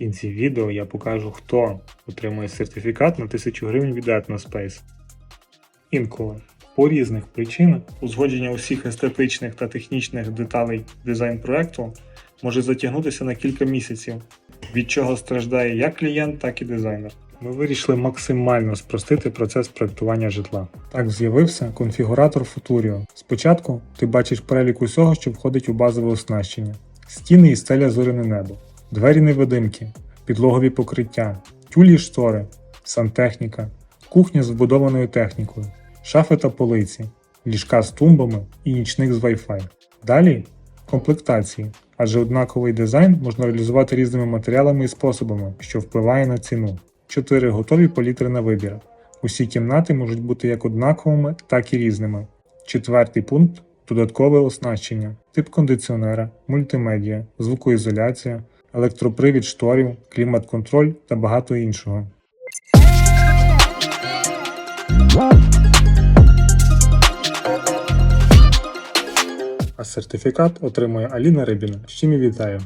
кінці відео я покажу, хто отримує сертифікат на 1000 гривень від Etnospace. Інколи по різних причинах узгодження усіх естетичних та технічних деталей дизайн проекту може затягнутися на кілька місяців, від чого страждає як клієнт, так і дизайнер. Ми вирішили максимально спростити процес проектування житла. Так з'явився конфігуратор Futurio. Спочатку ти бачиш перелік усього, що входить у базове оснащення: стіни і стеля зоряне небо, двері невидимки, підлогові покриття, тюлі штори, сантехніка, кухня з вбудованою технікою, шафи та полиці, ліжка з тумбами і нічник з Wi-Fi. Далі комплектації, адже однаковий дизайн можна реалізувати різними матеріалами і способами, що впливає на ціну. Чотири готові палітри на вибір. Усі кімнати можуть бути як однаковими, так і різними. Четвертий пункт додаткове оснащення, тип кондиціонера, мультимедіа, звукоізоляція, електропривід шторів, клімат-контроль та багато іншого. А сертифікат отримує Аліна Рибіна. З і вітаю!